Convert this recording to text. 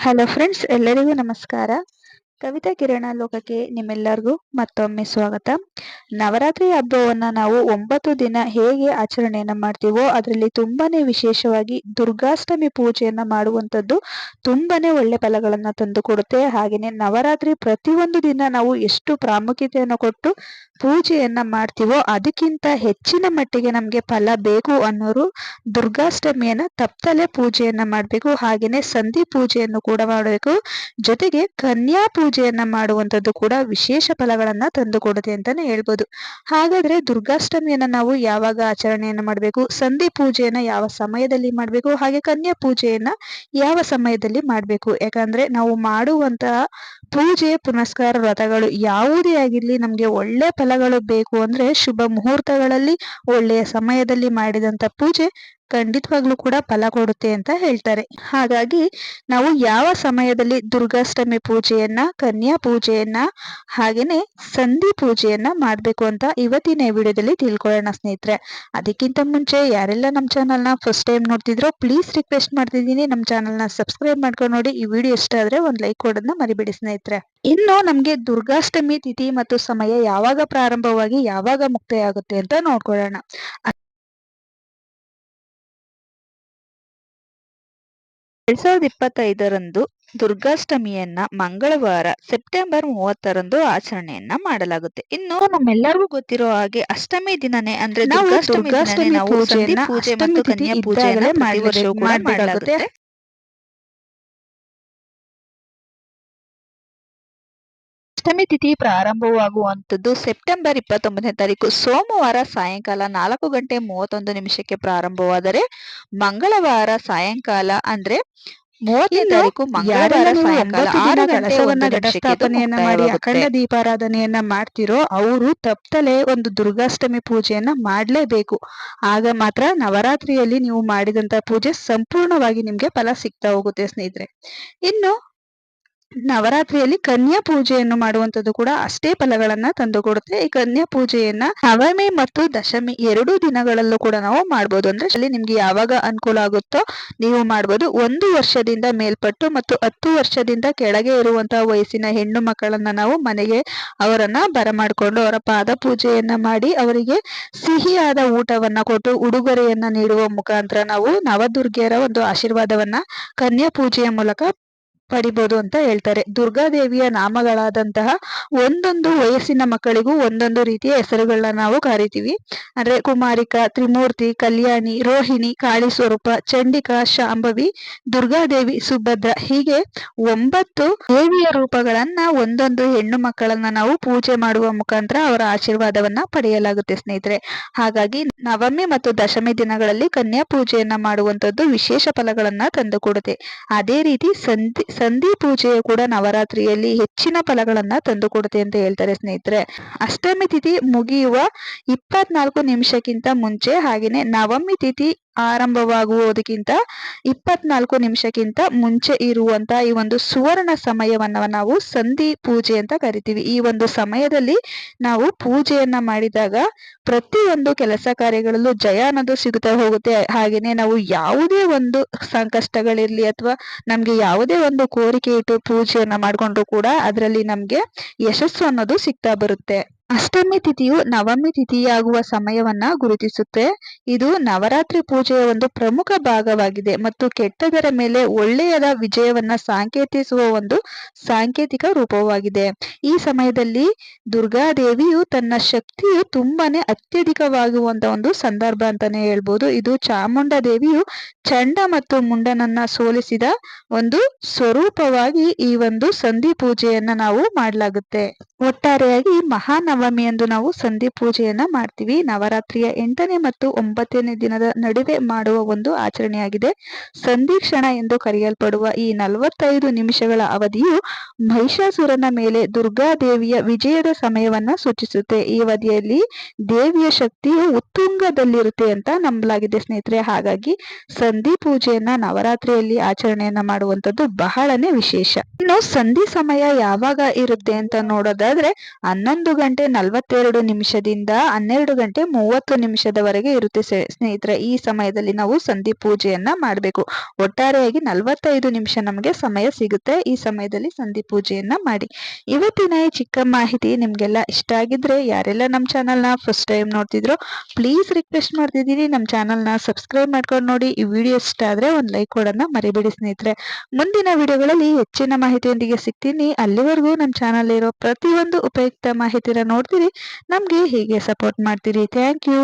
Hello friends ಎಲ್ಲರಿಗೂ ನಮಸ್ಕಾರ. ಕವಿತಾ ಕಿರಣ ಲೋಕಕ್ಕೆ ನಿಮ್ಮೆಲ್ಲರಿಗೂ ಮತ್ತೊಮ್ಮೆ ಸ್ವಾಗತ. ನವರಾತ್ರಿ ಹಬ್ಬವನ್ನ ನಾವು ಒಂಬತ್ತು ದಿನ ಹೇಗೆ ಆಚರಣೆಯನ್ನ ಮಾಡ್ತೀವೋ ಅದರಲ್ಲಿ ತುಂಬಾನೇ ವಿಶೇಷವಾಗಿ ದುರ್ಗಾಷ್ಟಮಿ ಪೂಜೆಯನ್ನು ಮಾಡುವಂಥದ್ದು ತುಂಬಾನೇ ಒಳ್ಳೆ ಫಲಗಳನ್ನು ತಂದು ಕೊಡುತ್ತೆ. ಹಾಗೆಯೇ ನವರಾತ್ರಿ ಪ್ರತಿಯೊಂದು ದಿನ ನಾವು ಎಷ್ಟು ಪ್ರಾಮುಖ್ಯತೆಯನ್ನು ಕೊಟ್ಟು ಪೂಜೆಯನ್ನ ಮಾಡ್ತೀವೋ ಅದಕ್ಕಿಂತ ಹೆಚ್ಚಿನ ಮಟ್ಟಿಗೆ ನಮಗೆ ಫಲ ಬೇಕು ಅನ್ನೋರು ದುರ್ಗಾಷ್ಟಮಿಯನ್ನ ತಪ್ಪಲೆ ಪೂಜೆಯನ್ನ ಮಾಡಬೇಕು ಹಾಗೆಯೇ ಸಂಧಿ ಪೂಜೆಯನ್ನು ಕೂಡ ಮಾಡಬೇಕು. ಜೊತೆಗೆ ಕನ್ಯಾ ಪೂಜೆಯನ್ನ ಮಾಡುವಂಥದ್ದು ಕೂಡ ವಿಶೇಷ ಫಲಗಳನ್ನ ತಂದು ಕೊಡುತ್ತೆ ಅಂತಾನೆ ಹೇಳ್ಬೋದು. ಹಾಗಾದ್ರೆ ದುರ್ಗಾಷ್ಟಮಿಯನ್ನ ನಾವು ಯಾವಾಗ ಆಚರಣೆಯನ್ನ ಮಾಡಬೇಕು, ಸಂಧಿ ಪೂಜೆಯನ್ನ ಯಾವ ಸಮಯದಲ್ಲಿ ಮಾಡಬೇಕು, ಹಾಗೆ ಕನ್ಯಾ ಪೂಜೆಯನ್ನ ಯಾವ ಸಮಯದಲ್ಲಿ ಮಾಡಬೇಕು? ಯಾಕಂದ್ರೆ ನಾವು ಮಾಡುವಂತಹ ಪೂಜೆ, ಪುನಸ್ಕಾರ, ವ್ರತಗಳು ಯಾವುದೇ ಆಗಿರ್ಲಿ ನಮ್ಗೆ ಒಳ್ಳೆ ಫಲಗಳು ಬೇಕು ಅಂದ್ರೆ ಶುಭ ಮುಹೂರ್ತಗಳಲ್ಲಿ ಒಳ್ಳೆಯ ಸಮಯದಲ್ಲಿ ಮಾಡಿದಂತ ಪೂಜೆ ಖಂಡಿತವಾಗ್ಲೂ ಕೂಡ ಫಲ ಕೊಡುತ್ತೆ ಅಂತ ಹೇಳ್ತಾರೆ. ಹಾಗಾಗಿ ನಾವು ಯಾವ ಸಮಯದಲ್ಲಿ ದುರ್ಗಾಷ್ಟಮಿ ಪೂಜೆಯನ್ನ, ಕನ್ಯಾ ಪೂಜೆಯನ್ನ, ಹಾಗೇನೆ ಸಂಧಿ ಪೂಜೆಯನ್ನ ಮಾಡ್ಬೇಕು ಅಂತ ಇವತ್ತಿನ ವಿಡಿಯೋದಲ್ಲಿ ತಿಳ್ಕೊಳ್ಳೋಣ ಸ್ನೇಹಿತರೆ. ಅದಕ್ಕಿಂತ ಮುಂಚೆ ಯಾರೆಲ್ಲ ನಮ್ಮ ಚಾನಲ್ನ ಫಸ್ಟ್ ಟೈಮ್ ನೋಡ್ತಿದ್ರೋ ಪ್ಲೀಸ್ ರಿಕ್ವೆಸ್ಟ್ ಮಾಡ್ತಿದ್ದೀನಿ. ನಮ್ಮ ಚಾನಲ್ನ ಸಬ್ಸ್ಕ್ರೈಬ್ ಮಾಡ್ಕೊಂಡು ನೋಡಿ. ಈ ವಿಡಿಯೋ ಇಷ್ಟ ಆದ್ರೆ ಒಂದು ಲೈಕ್ ಕೊಡೋದನ್ನ ಮರಿಬೇಡಿ ಸ್ನೇಹಿತರೆ. ಇನ್ನು ನಮ್ಗೆ ದುರ್ಗಾಷ್ಟಮಿ ತಿಥಿ ಮತ್ತು ಸಮಯ ಯಾವಾಗ ಪ್ರಾರಂಭವಾಗಿ ಯಾವಾಗ ಮುಕ್ತಾಯ ಆಗುತ್ತೆ ಅಂತ ನೋಡ್ಕೊಳ್ಳೋಣ. ಎರಡ್ ಸಾವಿರದ ಇಪ್ಪತ್ತೈದರಂದು ದುರ್ಗಾಷ್ಟಮಿಯನ್ನ ಮಂಗಳವಾರ ಸೆಪ್ಟೆಂಬರ್ ಮೂವತ್ತರಂದು ಆಚರಣೆಯನ್ನ ಮಾಡಲಾಗುತ್ತೆ. ಇನ್ನು ನಮ್ಮೆಲ್ಲರಿಗೂ ಗೊತ್ತಿರೋ ಹಾಗೆ ಅಷ್ಟಮಿ ದಿನನೇ ಅಂದ್ರೆ ನಾವು ದುರ್ಗಾಷ್ಟಮಿ ದಿನನೇ ನಾವು ಸಂಧಿ ಪೂಜೆ ಮತ್ತು ಕನ್ಯಾ ಪೂಜೆಯನ್ನ ಮಾಡಲಾಗುತ್ತೆ. ಅಷ್ಟಮಿ ತಿಥಿ ಪ್ರಾರಂಭವಾಗುವಂಥದ್ದು ಸೆಪ್ಟೆಂಬರ್ ಇಪ್ಪತ್ತೊಂಬತ್ತನೇ ತಾರೀಕು. ಸೋಮವಾರ ಸಾಯಂಕಾಲ ನಾಲ್ಕು ಗಂಟೆ ಮೂವತ್ತೊಂದು ನಿಮಿಷಕ್ಕೆ ಪ್ರಾರಂಭವಾದರೆ ಮಂಗಳವಾರ ಸಾಯಂಕಾಲ ಅಂದ್ರೆ ಮೂವತ್ತನೇ ತಾರೀಕು ಮಂಗಳವಾರ ಸಾಯಂಕಾಲ ಆರು ಕಳಸವನ್ನ ಘಟಸ್ಥಾಪನೆಯನ್ನ ಮಾಡಿ. ಅಖಂಡ ದೀಪಾರಾಧನೆಯನ್ನ ಮಾಡ್ತಿರೋ ಅವರು ತಪ್ಪಲೆ ಒಂದು ದುರ್ಗಾಷ್ಟಮಿ ಪೂಜೆಯನ್ನ ಮಾಡ್ಲೇಬೇಕು. ಆಗ ಮಾತ್ರ ನವರಾತ್ರಿಯಲ್ಲಿ ನೀವು ಮಾಡಿದಂತ ಪೂಜೆ ಸಂಪೂರ್ಣವಾಗಿ ನಿಮ್ಗೆ ಫಲ ಸಿಗ್ತಾ ಹೋಗುತ್ತೆ ಸ್ನೇಹಿತರೆ. ಇನ್ನು ನವರಾತ್ರಿಯಲ್ಲಿ ಕನ್ಯಾ ಪೂಜೆಯನ್ನು ಮಾಡುವಂತದ್ದು ಕೂಡ ಅಷ್ಟೇ ಫಲಗಳನ್ನ ತಂದುಕೊಡುತ್ತೆ. ಈ ಕನ್ಯಾ ಪೂಜೆಯನ್ನ ನವಮಿ ಮತ್ತು ದಶಮಿ ಎರಡು ದಿನಗಳಲ್ಲೂ ಕೂಡ ನಾವು ಮಾಡ್ಬೋದು. ಅಂದ್ರೆ ಅಲ್ಲಿ ನಿಮ್ಗೆ ಯಾವಾಗ ಅನುಕೂಲ ಆಗುತ್ತೋ ನೀವು ಮಾಡ್ಬೋದು. ಒಂದು ವರ್ಷದಿಂದ ಮೇಲ್ಪಟ್ಟು ಮತ್ತು ಹತ್ತು ವರ್ಷದಿಂದ ಕೆಳಗೆ ಇರುವಂತಹ ವಯಸ್ಸಿನ ಹೆಣ್ಣು ಮಕ್ಕಳನ್ನ ನಾವು ಮನೆಗೆ ಅವರನ್ನ ಬರಮಾಡಿಕೊಂಡು ಅವರ ಪಾದ ಪೂಜೆಯನ್ನ ಮಾಡಿ ಅವರಿಗೆ ಸಿಹಿಯಾದ ಊಟವನ್ನ ಕೊಟ್ಟು ಉಡುಗೊರೆಯನ್ನ ನೀಡುವ ಮುಖಾಂತರ ನಾವು ನವದುರ್ಗೆಯರ ಒಂದು ಆಶೀರ್ವಾದವನ್ನ ಕನ್ಯಾ ಪೂಜೆಯ ಮೂಲಕ ಪಡಿಬೋದು ಅಂತ ಹೇಳ್ತಾರೆ. ದುರ್ಗಾದೇವಿಯ ನಾಮಗಳಾದಂತಹ ಒಂದೊಂದು ವಯಸ್ಸಿನ ಮಕ್ಕಳಿಗೂ ಒಂದೊಂದು ರೀತಿಯ ಹೆಸರುಗಳನ್ನ ನಾವು ಕರಿತೀವಿ. ಅಂದ್ರೆ ಕುಮಾರಿಕಾ, ತ್ರಿಮೂರ್ತಿ, ಕಲ್ಯಾಣಿ, ರೋಹಿಣಿ, ಕಾಳಿ ಸ್ವರೂಪ, ಚಂಡಿಕಾ, ಶಾಂಭವಿ, ದುರ್ಗಾದೇವಿ, ಸುಭದ್ರ ಹೀಗೆ ಒಂಬತ್ತು ದೇವಿಯ ರೂಪಗಳನ್ನ ಒಂದೊಂದು ಹೆಣ್ಣು ಮಕ್ಕಳನ್ನ ನಾವು ಪೂಜೆ ಮಾಡುವ ಮುಖಾಂತರ ಅವರ ಆಶೀರ್ವಾದವನ್ನ ಪಡೆಯಲಾಗುತ್ತೆ ಸ್ನೇಹಿತರೆ. ಹಾಗಾಗಿ ನವಮಿ ಮತ್ತು ದಶಮಿ ದಿನಗಳಲ್ಲಿ ಕನ್ಯಾ ಪೂಜೆಯನ್ನ ಮಾಡುವಂತದ್ದು ವಿಶೇಷ ಫಲಗಳನ್ನ ತಂದುಕೊಡುತ್ತೆ. ಅದೇ ರೀತಿ ಸಂಧಿ ಸಂಧಿ ಪೂಜೆಯು ಕೂಡ ನವರಾತ್ರಿಯಲ್ಲಿ ಹೆಚ್ಚಿನ ಫಲಗಳನ್ನ ತಂದುಕೊಡುತ್ತೆ ಅಂತ ಹೇಳ್ತಾರೆ ಸ್ನೇಹಿತರೆ. ಅಷ್ಟಮಿ ತಿಥಿ ಮುಗಿಯುವ ಇಪ್ಪತ್ನಾಲ್ಕು ನಿಮಿಷಕ್ಕಿಂತ ಮುಂಚೆ ಹಾಗೇನೆ ನವಮಿ ತಿಥಿ ಆರಂಭವಾಗುವುದಕ್ಕಿಂತ ಇಪ್ಪತ್ನಾಲ್ಕು ನಿಮಿಷಕ್ಕಿಂತ ಮುಂಚೆ ಇರುವಂತಹ ಈ ಒಂದು ಸುವರ್ಣ ಸಮಯವನ್ನು ನಾವು ಸಂಧಿ ಪೂಜೆ ಅಂತ ಕರಿತೀವಿ. ಈ ಒಂದು ಸಮಯದಲ್ಲಿ ನಾವು ಪೂಜೆಯನ್ನ ಮಾಡಿದಾಗ ಪ್ರತಿಯೊಂದು ಕೆಲಸ ಕಾರ್ಯಗಳಲ್ಲೂ ಜಯ ಅನ್ನೋದು ಸಿಗುತ್ತಾ ಹೋಗುತ್ತೆ. ಹಾಗೆಯೇ ನಾವು ಯಾವುದೇ ಒಂದು ಸಂಕಷ್ಟಗಳಿರಲಿ ಅಥವಾ ನಮಗೆ ಯಾವುದೇ ಒಂದು ಕೋರಿಕೆ ಇಟ್ಟು ಪೂಜೆಯನ್ನು ಮಾಡ್ಕೊಂಡ್ರು ಕೂಡ ಅದರಲ್ಲಿ ನಮಗೆ ಯಶಸ್ಸು ಅನ್ನೋದು ಸಿಗ್ತಾ ಬರುತ್ತೆ. ಅಷ್ಟಮಿ ತಿಥಿಯು ನವಮಿ ತಿಥಿಯಾಗುವ ಸಮಯವನ್ನ ಗುರುತಿಸುತ್ತೆ. ಇದು ನವರಾತ್ರಿ ಪೂಜೆಯ ಒಂದು ಪ್ರಮುಖ ಭಾಗವಾಗಿದೆ ಮತ್ತು ಕೆಟ್ಟದರ ಮೇಲೆ ಒಳ್ಳೆಯದ ವಿಜಯವನ್ನ ಸಾಂಕೇತಿಸುವ ಒಂದು ಸಾಂಕೇತಿಕ ರೂಪವಾಗಿದೆ. ಈ ಸಮಯದಲ್ಲಿ ದುರ್ಗಾದೇವಿಯು ತನ್ನ ಶಕ್ತಿಯು ತುಂಬಾನೇ ಅತ್ಯಧಿಕವಾಗುವಂತ ಒಂದು ಸಂದರ್ಭ ಅಂತಾನೆ ಹೇಳ್ಬೋದು. ಇದು ಚಾಮುಂಡ ದೇವಿಯು ಚಂಡ ಮತ್ತು ಮುಂಡನನ್ನ ಸೋಲಿಸಿದ ಒಂದು ಸ್ವರೂಪವಾಗಿ ಈ ಒಂದು ಸಂಧಿ ಪೂಜೆಯನ್ನ ನಾವು ಮಾಡಲಾಗುತ್ತೆ. ಒಟ್ಟಾರೆಯಾಗಿ ಮಹಾನವಮಿ ಎಂದು ನಾವು ಸಂಧಿ ಪೂಜೆಯನ್ನ ಮಾಡ್ತೀವಿ. ನವರಾತ್ರಿಯ ಎಂಟನೇ ಮತ್ತು ಒಂಬತ್ತನೇ ದಿನದ ನಡುವೆ ಮಾಡುವ ಒಂದು ಆಚರಣೆಯಾಗಿದೆ. ಸಂಧಿ ಕ್ಷಣ ಎಂದು ಕರೆಯಲ್ಪಡುವ ಈ ನಲವತ್ತೈದು ನಿಮಿಷಗಳ ಅವಧಿಯು ಮಹಿಷಾಸುರನ ಮೇಲೆ ದುರ್ಗಾದೇವಿಯ ವಿಜಯದ ಸಮಯವನ್ನ ಸೂಚಿಸುತ್ತೆ. ಈ ಅವಧಿಯಲ್ಲಿ ದೇವಿಯ ಶಕ್ತಿಯು ಉತ್ತುಂಗದಲ್ಲಿರುತ್ತೆ ಅಂತ ನಂಬಲಾಗಿದೆ ಸ್ನೇಹಿತರೆ. ಹಾಗಾಗಿ ಸಂಧಿ ಪೂಜೆಯನ್ನ ನವರಾತ್ರಿಯಲ್ಲಿ ಆಚರಣೆಯನ್ನ ಮಾಡುವಂತದ್ದು ಬಹಳನೇ ವಿಶೇಷ. ಇನ್ನು ಸಂಧಿ ಸಮಯ ಯಾವಾಗ ಇರುತ್ತೆ ಅಂತ ನೋಡೋದಾದ್ರೆ ಹನ್ನೊಂದು ಗಂಟೆ ನಲವತ್ತೆರಡು ನಿಮಿಷದಿಂದ ಹನ್ನೆರಡು ಗಂಟೆ ಮೂವತ್ತು ನಿಮಿಷದವರೆಗೆ ಇರುತ್ತೆ ಸ್ನೇಹಿತರೆ, ಈ ಸಮಯದಲ್ಲಿ ನಾವು ಸಂಧಿ ಪೂಜೆಯನ್ನ ಮಾಡಬೇಕು. ಒಟ್ಟಾರೆಯಾಗಿ ನಲವತ್ತೈದು ನಿಮಿಷ ನಮಗೆ ಸಮಯ ಸಿಗುತ್ತೆ. ಈ ಸಮಯದಲ್ಲಿ ಸಂಧಿ ಪೂಜೆಯನ್ನ ಮಾಡಿ. ಇವತ್ತಿನ ಈ ಚಿಕ್ಕ ಮಾಹಿತಿ ನಿಮ್ಗೆಲ್ಲ ಇಷ್ಟ ಆಗಿದ್ರೆ, ಯಾರೆಲ್ಲ ನಮ್ಮ ಚಾನಲ್ನ ಫಸ್ಟ್ ಟೈಮ್ ನೋಡ್ತಿದ್ರು ಪ್ಲೀಸ್ ರಿಕ್ವೆಸ್ಟ್ ಮಾಡ್ತಿದ್ದೀನಿ. ನಮ್ಮ ಚಾನಲ್ನ ಸಬ್ಸ್ಕ್ರೈಬ್ ಮಾಡ್ಕೊಂಡು ನೋಡಿ. ಈ ವಿಡಿಯೋ ಇಷ್ಟ ಆದ್ರೆ ಒಂದು ಲೈಕ್ ಕೊಡೋಣ ಮರಿಬೇಡಿ ಸ್ನೇಹಿತರೆ. ಮುಂದಿನ ವಿಡಿಯೋಗಳಲ್ಲಿ ಹೆಚ್ಚಿನ ಮಾಹಿತಿಯೊಂದಿಗೆ ಸಿಗ್ತೀನಿ. ಅಲ್ಲಿವರೆಗೂ ನಮ್ಮ ಚಾನಲ್ ಇರೋ ಪ್ರತಿಯೊಂದು ಉಪಯುಕ್ತ ಮಾಹಿತಿನ ನೋಡ್ತೀರಿ. ನಮಗೆ ಹೀಗೆ ಸಪೋರ್ಟ್ ಮಾಡ್ತೀರಿ. Thank you